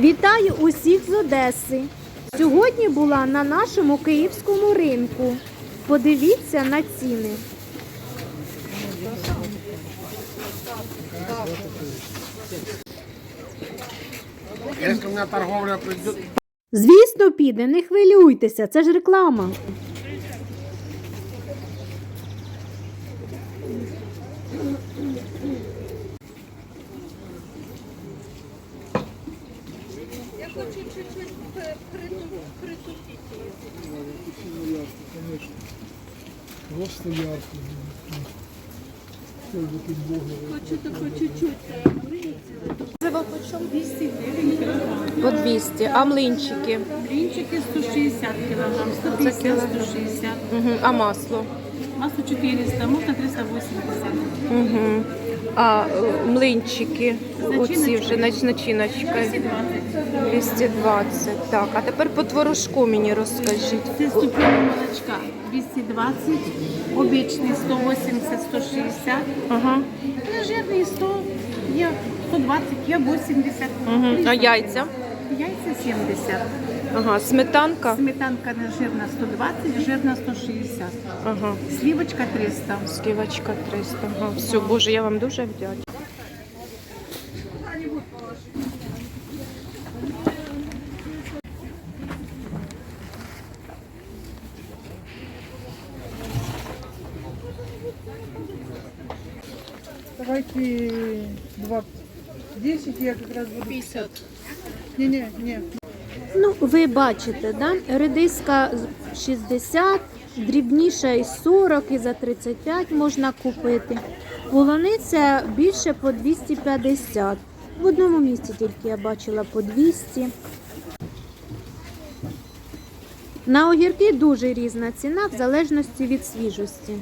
Вітаю усіх з Одеси. Сьогодні була на нашому київському ринку. Подивіться на ціни. Если у меня торговля придет, Звісно, піде, не хвилюйтеся, це ж реклама. Хочу чуть-чуть при- приту- притупить. Конечно. Просто ярко. Ой, такий Бог. Хочу тако чуть-чуть. По 200, а млинчики? Блинчики 160 килограмм, 150, 160. Угу. А масло? Масло 400, можно 380. Угу. А е, млинчики, оці вже нач- начиночка 220. 220. Так, а тепер по творожку мені розкажіть. Це ступені молочка 220, обичний 180, 160. Ага. Жирний 100, є 120, є 80. Угу. А яйця? Яйця 70. Ага, сметанка? Сметанка нежирна 120, жирна 160. Ага. Сливочка 300. Слівочка 300. Ага. Все, Боже, я вам дуже вдячна. Давайте два. 10 я как раз буду 50. Не-не, не. Ну, ви бачите, да? редиска з 60, дрібніша і 40, і за 35 можна купити. Полуниця більше по 250. В одному місці тільки я бачила по 200. На огірки дуже різна ціна в залежності від свіжості.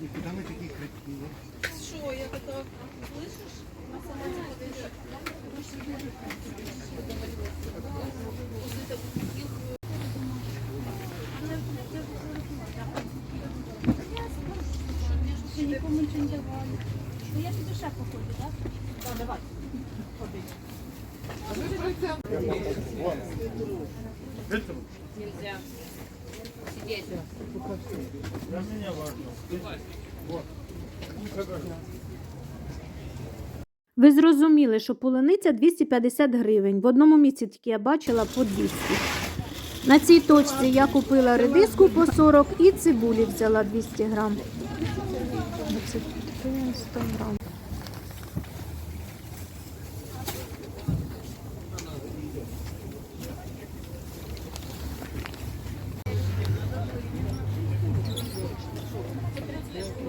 никуда мы такие красивые. Що, я така, слышиш? На самому подивися. Ви зрозуміли, що полуниця 250 гривень. В одному місці тільки я бачила по 200. На цій точці я купила редиску по 40 і цибулі взяла 200 грам. Оце 100 грам.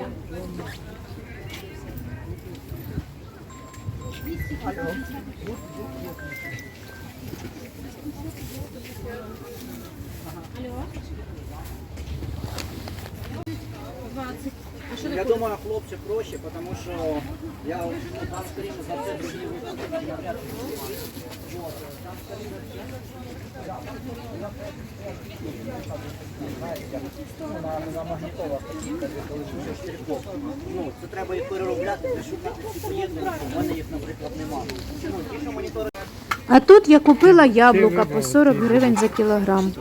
Я думаю, хлопці проще, тому що я ну, там скоріше за все другі коли дуже штирков. Ну, це треба їх переробляти, де шукати ці поєднання. У мене їх, наприклад, немає. Ну, ті, що монітори А тут я купила яблука по 40 гривень за кілограм.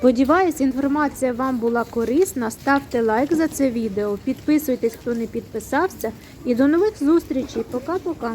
Сподіваюсь, інформація вам була корисна. Ставте лайк за це відео, підписуйтесь, хто не підписався. І до нових зустрічей. Пока-пока.